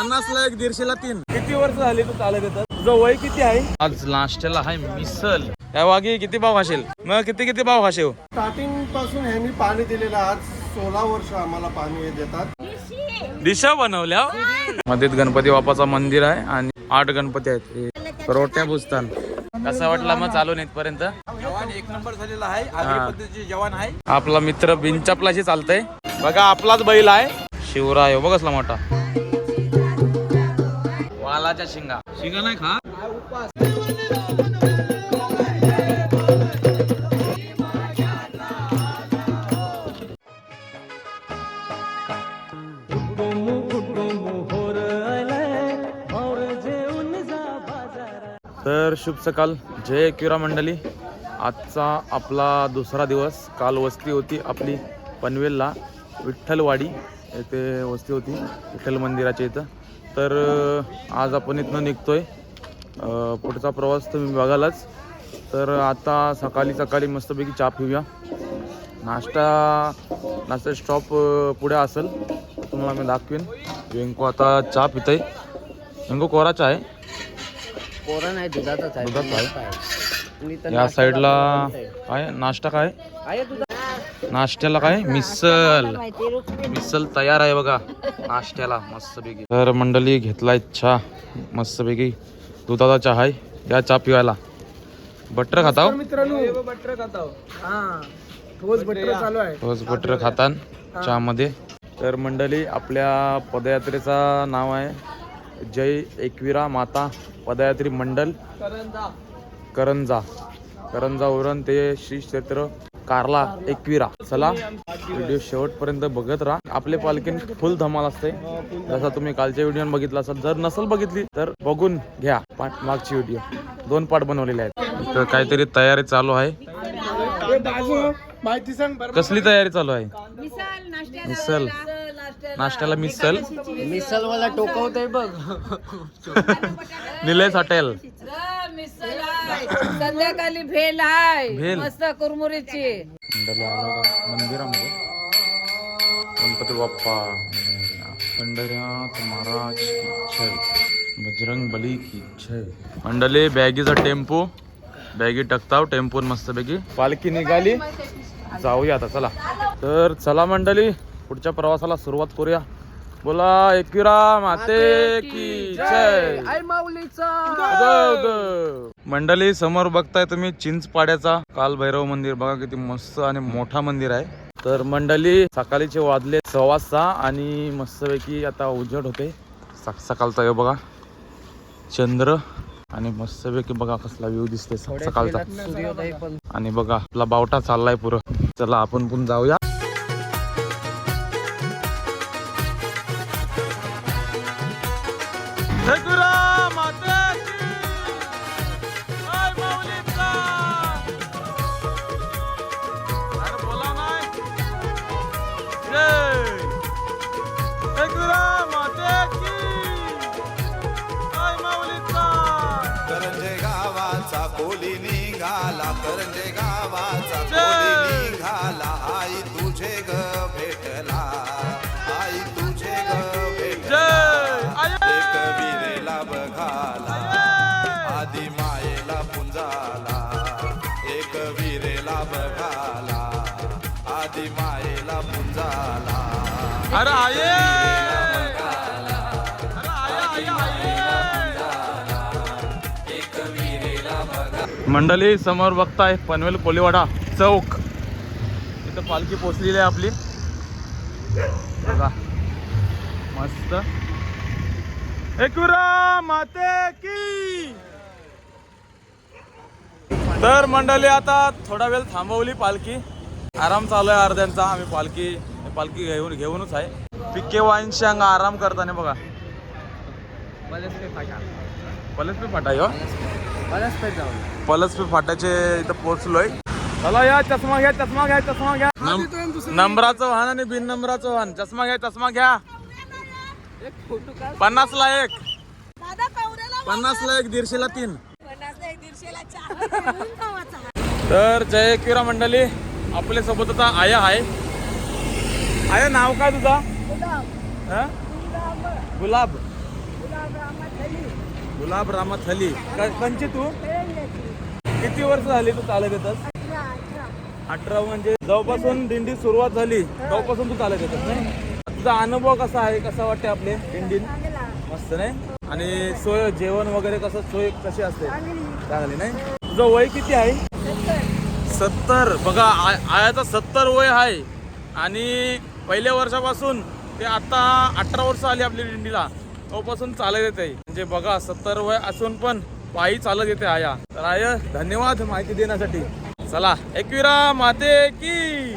पन्नासला एक दीडशेला तीन. किती वर्ष झाली तू चालत येतात तुझं वय किती आहे? आज नाश्त्याला आहे मिसल. या वागी किती भाव खाशील मग किती किती भाव खाशील स्टार्टिंगपासून ह्यांनी पाणी दिलेलं आहे. आज सोळा वर्ष आम्हाला पाणी हे देतात. दिशा बनवल्या. मध्ये गणपती बाप्पाचं मंदिर आहे आणि आठ गणपती आहेत. हे रोट्या बुजतान. कसा वाटला मग चालून इथपर्यंत? जवान एक नंबर झालेला आहे. आगरी पद्धतीचे जवान आहे. आपला मित्र बिनचपलाशी चालतंय. बघा आपलाच बैल आहे. शिवराय हो, बघ कसला मोठा. वालाच्या शिंगा. शिंगा नाही खा तर शुभ सकाळ जय किरा मंडळी. आजचा आपला दुसरा दिवस. काल वस्ती होती आपली पनवेलला विठ्ठलवाडी येथे वस्ती होती विठ्ठल मंदिराच्या इथं. तर आज आपण इथनं निघतोय. अं, पुढचा प्रवास तुम्ही बघालच तर आता सकाळी सकाळी मस्तपैकी चहा पिऊया. नाश्ता नाश्ता स्टॉप पुढे असेल. तुम्हाला मी दाखवेन. व्यंको आता चहा पितंय. व्यंको कोरा चहा आहे? पोरा नाही दुधाचाच आहे. दुधाचा आहे? आहे. या साईडला. काय नाश्ता काय? आहे नाश्त्याला काय? मिसल मिसल तयार आहे बघा. नाश्त्याला मस्तपैकी. तर मंडळी घेतलाय चहा. मस्तपैकी. दुधाचा चहा आहे. या चहा पिवायला. बटर खाता हो? मित्रांनो बटर खाताव. हा. ठोस बटर चालू आहे. रोज बटर खातान चहामध्ये. तर मंडळी आपल्या पदयात्रेचा नाव आहे जय एकविरा माता पदयात्री मंडल. करंजा. करंजावरून ते श्री क्षेत्र कारला एकविरा. चला व्हिडिओ शेवटपर्यंत बघत राहा. आपले पालखी फुल धमाल असते जसा तुम्ही कालच्या व्हिडिओ बघितला असाल जर नसल बघितली तर बघून घ्या पाठ मागची व्हिडिओ दोन पार्ट बनवलेले आहेत. तर काहीतरी तयारी चालू आहे. माहिती सांग बरं कसली तयारी चालू आहे? मिसल नाश्त्याला मिसल मिसल वाला टोकवतोय बघ. निलेश हॉटेल. संध्याकाळी भेल भेल? मस्त कुरमुरीची. मंडळी आलो होतो मंदिरामध्ये. गणपती बाप्पा. पंढऱ्यात महाराज की जय. बजरंग बली की जय. मंडळी बॅगीचा टेम्पो. बॅगी टाकताव टेम्पोन मस्तपैकी पालखी निघाली. जाऊया आता चला. तर चला मंडळी पुढच्या प्रवासाला सुरुवात करूया. बोला एकविरा माते की जय. आई माऊलीचा. मंडळी समोर बघताय तुम्ही चिंचपाड्याचा. काल भैरव मंदिर. बघा किती मस्त आणि मोठा मंदिर आहे. तर मंडळी सकाळीचे वाजले सव्वा सहा आणि मस्तपैकी आता उजेड होते. सक सकाळचा हे बघा. चंद्र आणि मस्तपैकी बघा कसला व्ह्यू दिसते सकाळचा. आणि बघा आपला बावटा चाललाय पुरं. चला आपण पण जाऊया. पुंजाला एक विरेला बघाला आधी मायेला पुंजाला अरे आये. मंडळी समोर बघताय पनवेल कोलीवाडा चौक. इथं पालखी पोचलेली आहे आपली. बघा. मस्त. एकविरा माते की! तर मंडळी आता थोडा वेळ थांबवली पालखी. आराम चालू आहे अर्ध्यांचा. आम्ही पालखी पालखी घेऊन घेऊनच आहे. पिके वाईनशी अंग आराम करताना बघा. पलसपी फाटा. हो पलसपी फाट्याचे इथं पोहोचलोय चला या चष्मा घ्या चष्मा घ्या चष्मा घ्या. नंबराचं वाहन आणि बिन नंबराचं वाहन. चष्मा घ्या चष्मा घ्या. पन्नास ला एक. पन्नास ला एक दीडशे ला तीन. तर जय किरा मंडळी आपल्यासोबत आता आया आहे. आया नाव काय तुझा? हा? गुलाब. गुलाब. रामा थली कंची तू? किती वर्ष झाली तू चालत येतस? अठरा म्हणजे जेव्हापासून दिंडी सुरुवात झाली तेव्हापासून तू चालत येतस नाही? तुझा अनुभव कसा आहे? कसा वाटते आपले दिंडीत? मस्त नाही? आणि सोय जेवण वगैरे कसं? सोय कशी असते? चांगली. नाही? तुझं वय किती आहे? सत्तर. बघा आयाचा सत्तर वय आहे. आणि पहिल्या वर्षापासून ते आता अठरा वर्ष आली आपली दिंडीला. तेव्हापासून चालत येते. म्हणजे बघा सत्तर वय असून पण पायी चालत येते आया. तर आय धन्यवाद माहिती देण्यासाठी. चला एकविरा माते की.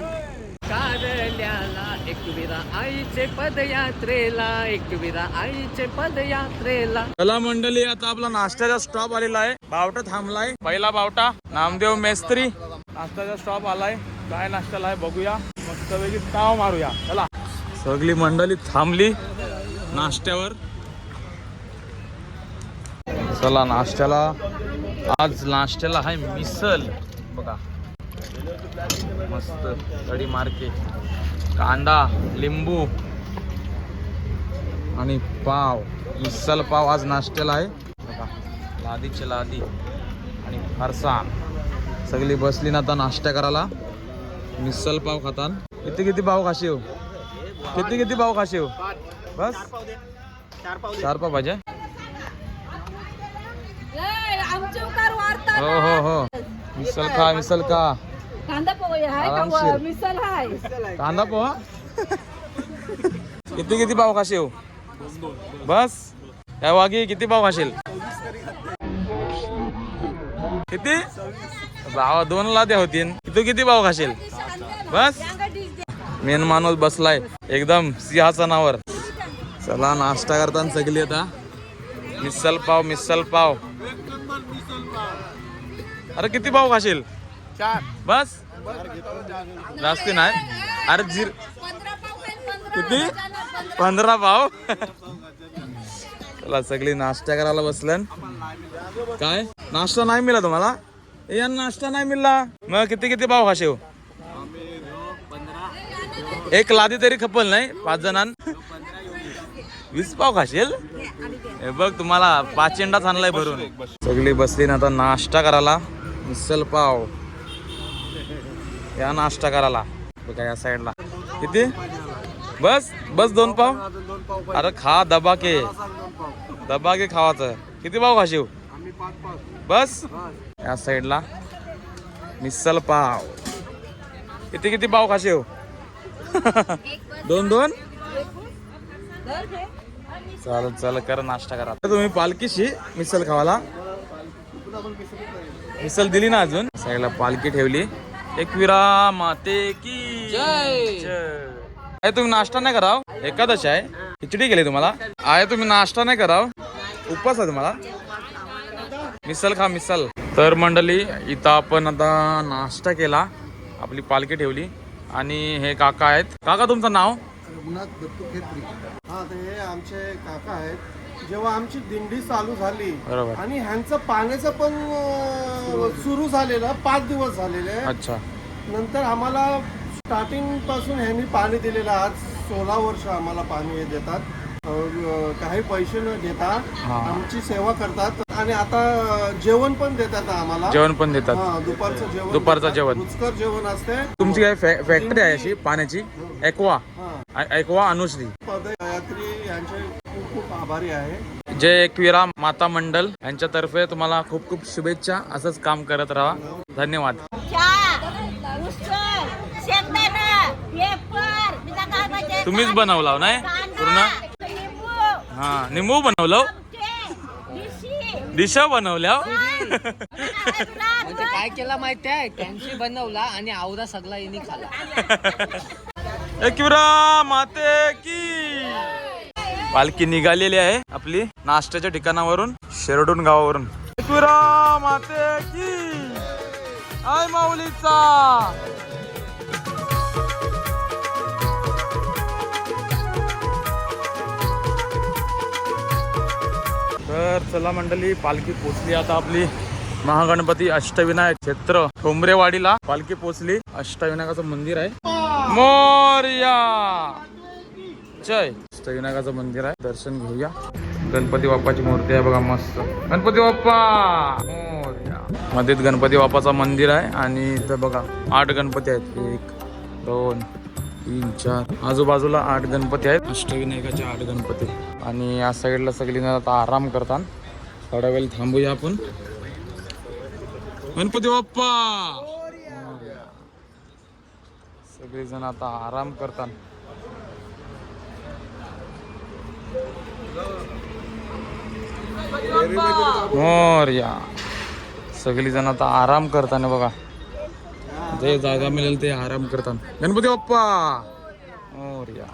आईचे पदयात्रेला एकविरा आईचे पदयात्रेला. कला मंडळी आता आपला नाश्त्याचा स्टॉप आलेला आहे. बावटा थांबलाय. पहिला बावटा नामदेव मेस्त्री. नाश्त्याचा स्टॉप आलाय. काय नाश्त्याला आहे बघूया. मस्तपैकी ताव मारूया. चला. सगळी मंडळी थांबली नाश्त्यावर. चला नाश्त्याला. आज नाश्त्याला आहे मिसल. बघा. मस्त कढी मार्के कांदा लिंबू. आणि पाव. मिसल पाव आज नाश्त्याला आहे. बघा लादीचे लादी आणि फरसाण सगळी बसली ना आता नाश्ता करायला. मिसल पाव खातान. किती किती पाव खाशीव किती किती पाव खाशीव बस. चार पाव पाहिजे हो हो हो. मिसल खा मिसल खा. कांदा पोहे का? आरामशीर. मिसल हाय कांदा पोहा? किती किती पाव खाशीव बस. या वागी किती पाव खाशील? किती? भावा दोन लाद्या होतीन. तू किती पाव खाशील? बस. मेन माणूस बसलाय. एकदम सिंहासनावर. चला नाश्ता करताना सगळी आता. मिसल पाव मिसल पाव. अरे किती पाव खाशील? बस. जास्त नाही अरे जिर किती? पंधरा पाव. चला सगळी नाश्ता करायला बसलन. काय? नाश्ता नाही मिळाला तुम्हाला? या नाश्ता नाही मिळला. मग किती किती पाव खाशीव? एक लादी तरी खपल नाही पाच जणां वीस पाव खाशील? हे बघ तुम्हाला पाच चेंडाच आणलाय भरून. सगळी बसली ना आता नाश्ता करायला. मिसल पाव. या नाश्ता करायला. बघा या साईडला किती? बस बस दोन पाव. अरे खा दबा के. दबा के खावाचं. किती पाव खाशीव? बस. या साईडला मिसल पाव. किती किती पाव खाशीव? दोन दोन? चल चल कर नाश्ता करा. तुम्ही पालखीशी मिसल खावाला. मिसल दिली ना अजून? साईडला पालखी ठेवली. एकविरा माते की जय. आहे तुम्ही नाश्ता नाही कराव? एकादश आहे. खिचडी केली तुम्हाला? आहे तुम्ही नाश्ता नाही कराव? उपवास आहे तुम्हाला? मिसल खा मिसल. तर मंडळी इथं आपण आता नाश्ता केला. आपली पालखी ठेवली. आणि हे काका आहेत. काका तुमचं नाव? रघुनाथ दत्तू खेत्री हा ते हे आमचे काका आहेत. जेव्हा आमची दिंडी चालू झाली बरोबर. आणि ह्यांचं पाण्याचं पण सुरू झालेलं पाच दिवस झालेले. अच्छा. नंतर आम्हाला स्टार्टिंगपासून ह्यांनी पाणी दिलेलं. आज सोळा वर्ष आम्हाला पाणी हे देतात. अं, काही पैसे न घेता हा. आमची सेवा करतात. आणि आता अं, जेवण पण देतात आम्हाला. जेवण पण देतात. हा दुपारचं जेवण दुपारचं देतात. जेवण. रुचकर जेवण असते. तुमची काय फॅ- फॅक्टरी आहे अशी पाण्याची? एक्वा हा. एक्वा अनुश्री. पदयात्री यांचे आभारी आहे. जय एकविरा माता मंडल. यांच्यातर्फे तुम्हाला खूप खूप शुभेच्छा. असंच काम करत राहा. धन्यवाद. तुम्हीच बनवला नाही? पूर्ण? हा निंबू बनवलं दिशा. बनवल्या म्हणजे काय केला माहिती आहे? त्यांची बनवला आणि आवरा सगळा यांनी खाला एकविरा माते की पालखी निघालेली आहे आपली नाश्त्याच्या ठिकाणावरून शेरडून गावावरून. माते की! आय माऊलीचा! तर चला मंडळी पालखी पोचली आता आपली. महागणपती अष्टविनायक क्षेत्र ठोंबरेवाडीला पालखी पोचली. अष्टविनायकाचं मंदिर आहे. मोर्या! जय. विनायकाचं मंदिर आहे. दर्शन घेऊया. गणपती बाप्पाची मूर्ती आहे बघा मस्त. गणपती बाप्पा! मध्येच गणपती बाप्पाचं मंदिर आहे आणि इथं बघा आठ गणपती आहेत. एक दोन तीन चार. आजूबाजूला आठ गणपती आहेत. अष्टविनायकाचे आठ गणपती. आणि या साईडला सगळी जण आता आराम करतात. थोडा वेळ थांबूया आपण. गणपती बाप्पा! सगळेजण आता आराम करतात. मोरया सगळी जण आता आराम करताना बघा. जे जागा मिळेल ते आराम करताना. गणपती बाप्पा! मोरया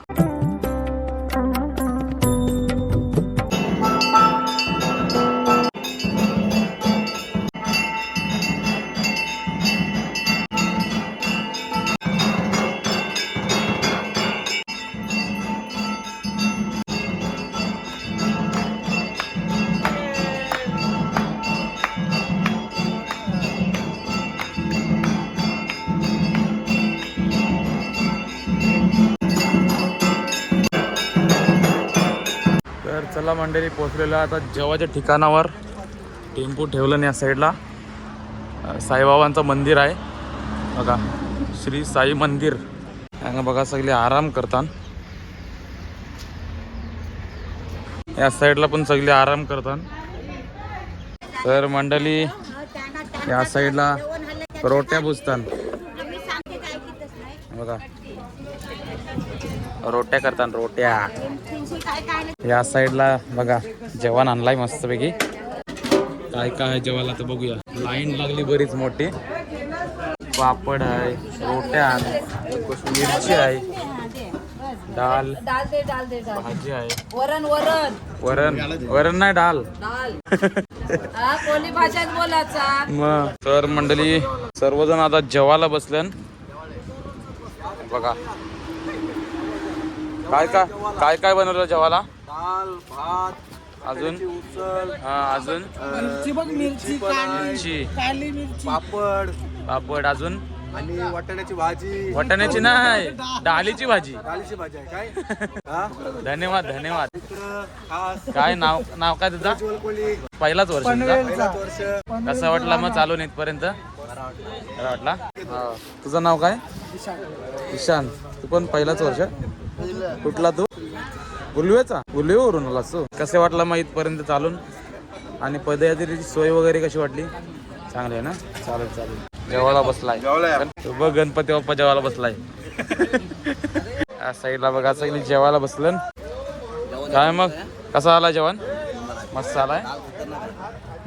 मंडळी पोचलेलो आता जेवाच्या ठिकाणावर. टेम्पू ठेवलं या साईडला साईबाबांचं मंदिर आहे. बघा श्री साई मंदिर. आणि बघा सगळे आराम करतात. या साईडला पण सगळे आराम करतात. तर मंडळी या साईडला रोट्या बुजतात. बघा. रोट्या करतात रोट्या. या साईडला बघा जेवण आणलाय मस्तपैकी. काय काय आहे जेवायला तर बघूया. लाईन लागली बरीच मोठी. पापड आहे रोट्या आहे मिरची आहे डाल भाजी आहे. वरण वरण वरण वरण नाही डाल भाषेत बोलायचा मग तर मंडळी सर्वजण आता जेवायला बसल्यान बघा. काय काय काय काय बनवलं जेवायला? दाल भात अजून? हा अजून? मिरची बघ मिरची काली मिरची काली मिरची. पापड. पापड अजून? आणि वाटाण्याची भाजी. वाटाण्याची नाही डालीची भाजी. डाळीची भाजी आहे काय? हा? धन्यवाद धन्यवाद. खास. काय नाव नाव काय तुझा? कोली पहिलाच वर्ष तुझा? वर्ष. कसं वाटला मग चालून इथपर्यंत बरा वाटला? हा. तुझं नाव काय? ईशान. तू पण पहिलाच वर्ष? कुठला तू? उलवेचा उलवेवरून आलास तू कसे वाटला मग इथपर्यंत चालून? आणि पदयात्रेची सोय वगैरे कशी वाटली? चांगली आहे ना? चालेल चालेल. जेवायला बसलाय. तू बघ गणपती बाप्पा जेवायला बसलाय. साईडला बघा सगळी जेवायला बसलं. काय मग? कसं आला जेवण? मस्त आलाय?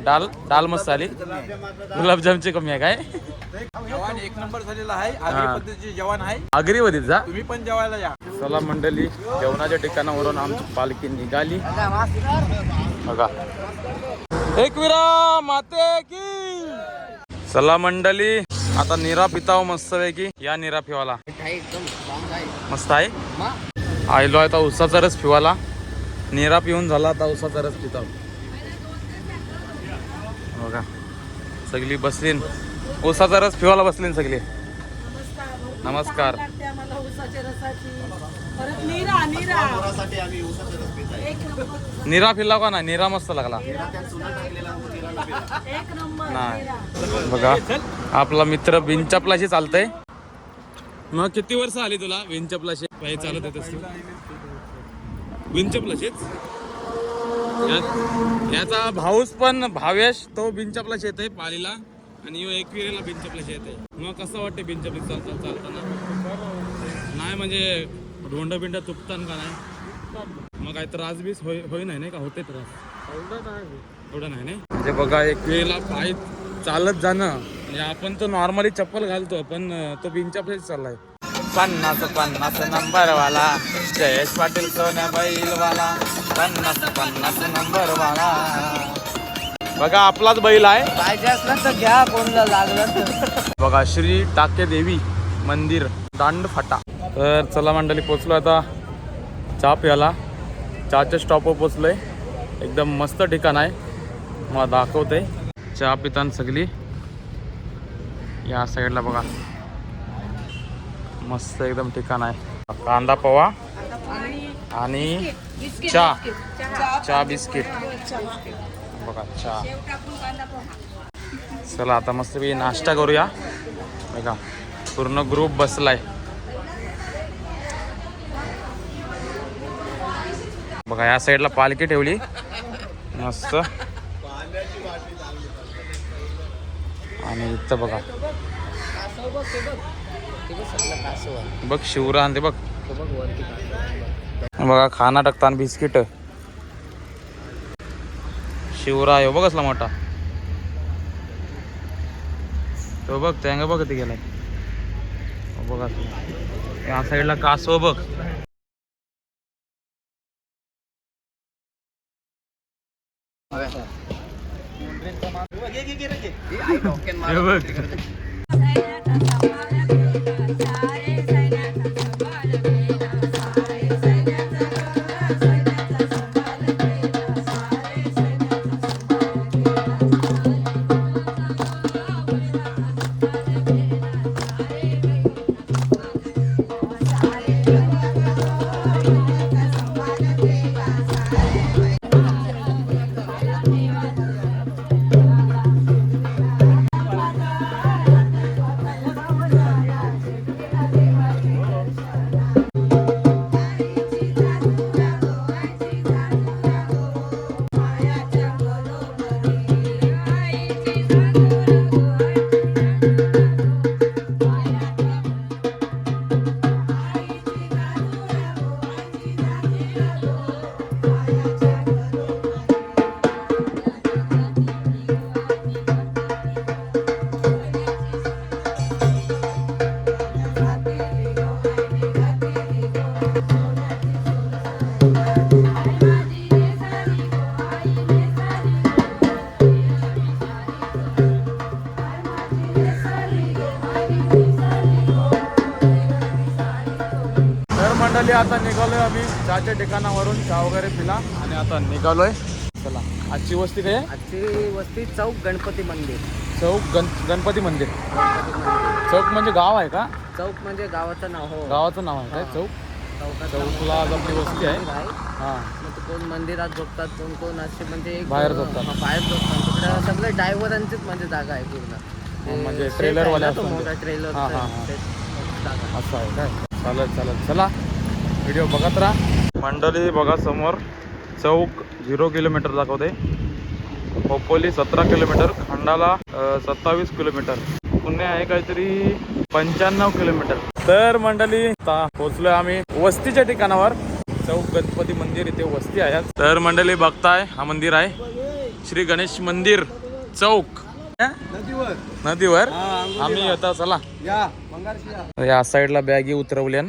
डाल डाल मस्त आली गुलाबजामची कमी आहे काय? जेवण एक नंबर झालेला आहे. आगरी हा. पद्धतीचे जेवण आहे. आगरीवरील जा तुम्ही पण जेवायला या. चला मंडळी जेवणाच्या ठिकाणावरून आमची पालखी निघाली. बघा. एक विरा माते की. चला मंडळी आता निरा पिताव मस्त पैकी. या निरा पिवाला मस्त आहे? आयलो आता उसाचा रस पिवाला निरा पिऊन झाला आता उसाचा रस पिताव. बघा. सगळी बसलीन. उसाचा रस पिवाला बसलीन सगळी. नमस्कार. निरा फिरला का ना निरा मस्त लागला. नाही. बघा. आपला मित्र विंचपलाशी चालतंय. मग किती वर्ष आली तुला विंचपलाशी चालत येत तू. विंचपलाशीच याचा भाऊस पण भावेश तो बिनचपलाच येत आहे पालीला आणि यो एकविरेला येत आहे. मग कसं वाटते बिनचपली चालता चालताना? नाही म्हणजे ढोंड बिंड तुपतान का नाही? मग काय त्रास बीस होई नाही नाही का? होते त्रास. एवढं नाही नाही म्हणजे बघा एकविरेला पाय चालत जाणं म्हणजे आपण तो नॉर्मली चप्पल घालतो पण तो बिनचपलाच चाललाय. पन्नास पन्नास नंबर वाला जयेश पाटील सोन्या बैलवाला. पन्नास पन्नास नंबर वाला. बघा आपलाच बैल आहे. पाहिजे असलं तर घ्या कोणला लागलं तर. बघा श्री टाके देवी मंदिर दांड फाटा. तर चला मंडळी पोचलो आता चहा प्याला चहाच्या स्टॉपवर पोचलोय. एकदम मस्त ठिकाण आहे. मला दाखवते. चहा पिताना सगळी. या साईडला बघा. मस्त एकदम ठिकाण आहे. कांदा पोहा आणि बिस्किट चहा. बिस्किट. चहा. चहा बिस्किट. बघा चहा. चला आता मस्त नाश्ता करूया. बघा पूर्ण ग्रुप बसलाय. बघा या साईडला पालखी ठेवली. मस्त. आणि इथं बघा. बघ शिवरान ते बघ. बघा खाना टाकताना बिस्किट. शिवराय हो बघ असला मोठा. तो बघ त्यांगा बघ ते गेलाय हो बघा या साईडला कासव बघ. बघ. आता निघालोय आम्ही चहाच्या ठिकाणावरून चहा वगैरे पिला आणि आता निघालोय. चला आजची वस्ती काय आहे? आजची वस्ती चौक गणपती मंदिर. चौक गण गणपती मंदिर. चौक म्हणजे गाव आहे का? चौक म्हणजे गावाचं नाव हो. गावाचं नाव आहे काय? चौक? चौकाचं चौकला आज आपली वस्ती आहे. आहे. हा. मग ते कोण मंदिरात झोपतात कोण कोण असे म्हणजे एक- बाहेर झोपतात. हा, बाहेर झोपतात. तिकडे सगळे ड्रायव्हरांचीच म्हणजे जागा आहे पूर्ण. ते म्हणजे set trailer आहे ना वाले तो असतात. मोठा ट्रेलर हा, हा, हा. जागा असं आहे काय? चालत चालत चला. व्हिडिओ बघत राहा. मंडळी बघा समोर चौक झिरो किलोमीटर दाखवते. खोपोली सतरा किलोमीटर खंडाला सत्तावीस किलोमीटर. पुणे आहे काहीतरी पंच्याण्णव किलोमीटर. तर मंडळी आता पोहोचलोय आम्ही वस्तीच्या ठिकाणावर. चौक गणपती मंदिर इथे वस्ती आहे. तर मंडळी बघताय हा मंदिर आहे. श्री गणेश मंदिर चौक. नदीवर. नदीवर. आम्ही आता चला. या साईडला बॅगी उतरवल्यान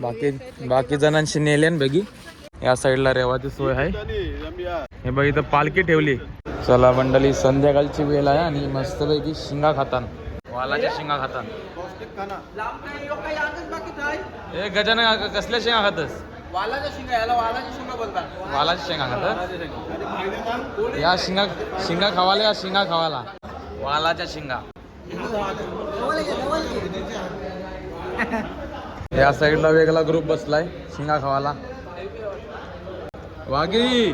बाकी बाकी जणांशी नेल्यान बघी. या साईडला रेवाची सोय आहे. हे बघ इथं पालखी ठेवली. चला मंडळी संध्याकाळची वेळ आहे आणि मस्तपैकी शिंगा खातान. वालाच्या शिंगा खातान. ए गजान कसल्या शेंगा खातस? वालाच्या याला वालाच्या बोलतात वालाच्या शेंगा खातात या शिंगा शिंगा खावाला या शिंगा खावाला. वालाच्या शिंगा. या साईडला वेगळा ग्रुप बसलाय शिंगा खावाला वागी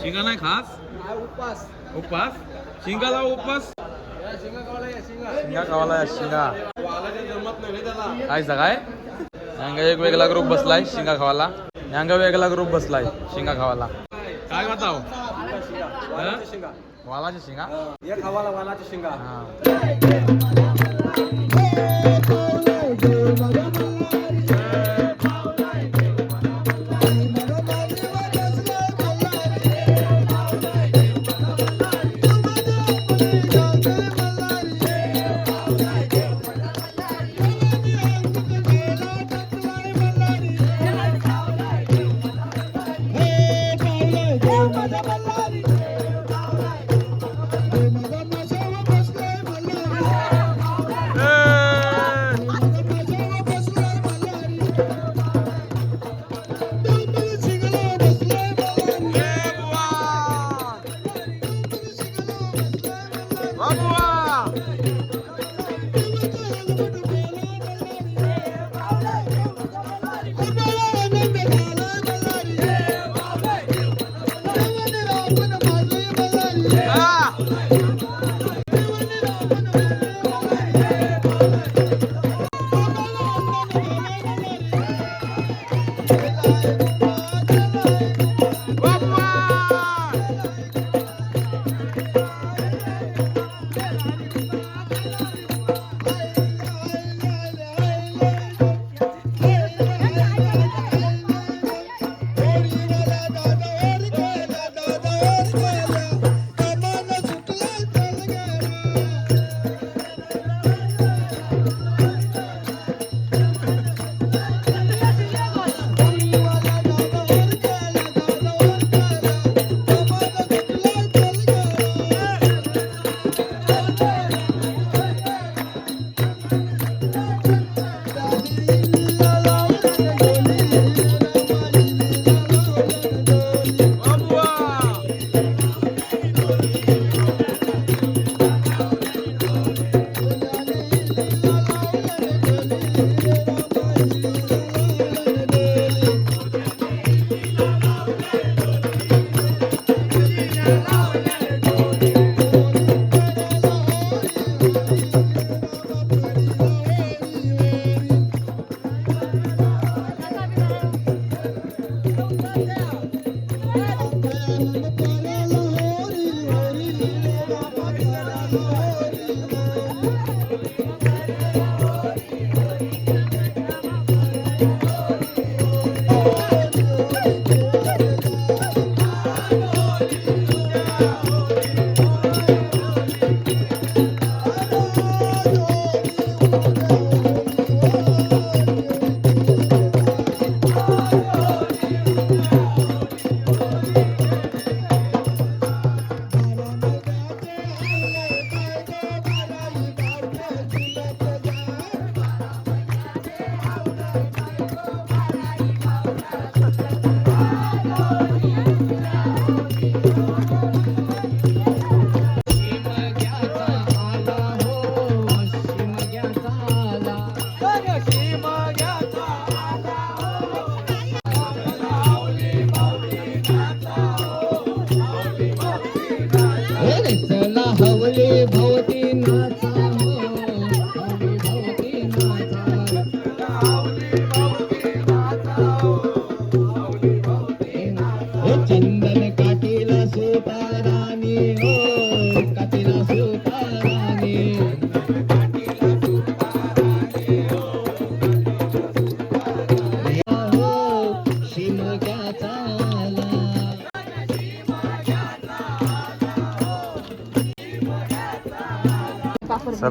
शिंगा नाही खास उपास उपास शिंगाला उपास शिंगा खावाला या शिंगा काय सगाय यांगा एक वेगळा ग्रुप बसलाय शिंगा खावाला यांगा वेगळा ग्रुप बसलाय शिंगा खावाला काय बताव वालाच्या शिंगा एक हवाला वालाच्या शिंगा हा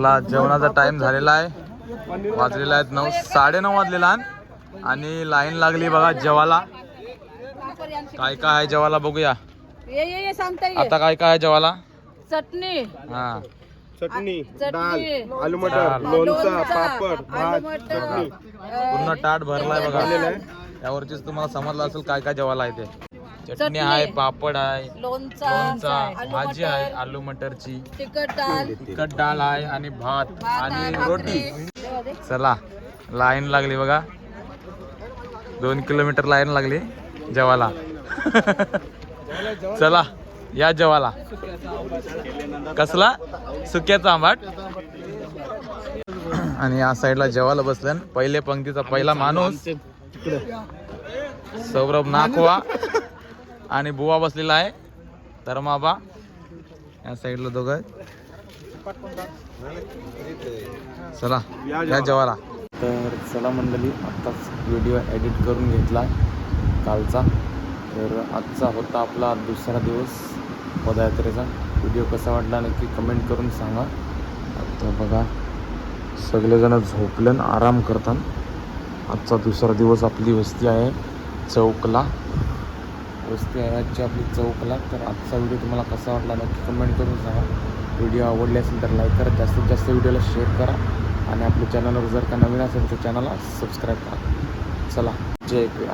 चला जेवणाचा टाइम झालेला आहे. वाजलेला आहेत नऊ साडे नऊ वाजलेला आहे. आणि लाईन लागली बघा जेवाला. काय काय आहे जेवाला बघूया. ये ये ये सांगता ये. आता काय काय आहे जेवाला? चटणी. हा. चटणी आलू मटर लोणचं पापड पूर्ण ताट भरलाय बघा. त्यावरतीच तुम्हाला समजलं असेल काय काय जेवायला आहे ते. चटणी. आहे पापड आहे लोणचा भाजी आहे आलू मटरची. तिखट डाळ. तिखट डाळ आहे आणि भात आणि रोटी. चला लाईन लागली बघा. दोन किलोमीटर लाईन लागली जेवाला चला या जेवाला कसला? सुक्याचा आंबाट आणि या साईडला जेवायला बसल्यान पहिले पंक्तीचा पहिला माणूस. सौरभ नाखवा आणि बुवा बसलेला आहे. धर्माबा या साईडला दोघं. चला या जेवाला तर चला मंडळी आत्ताच व्हिडिओ एडिट करून घेतला कालचा. तर आजचा होता आपला दुसरा दिवस पदयात्रेचा. व्हिडिओ कसा वाटला नक्की कमेंट करून सांगा. आता बघा सगळेजण झोपल्यान आराम करतात आजचा दुसरा दिवस आपली वस्ती आहे चौकला. वस्ती आहे आपली चौकला तर आजचा व्हिडिओ तुम्हाला कसा वाटला नक्की कमेंट करून सांगा. व्हिडिओ आवडले असेल तर लाईक करा जास्तीत जास्त व्हिडिओला शेअर करा. आणि आपल्या चॅनलवर जर का नवीन असेल तर चॅनलला सबस्क्राईब करा. चला जय क्रीडा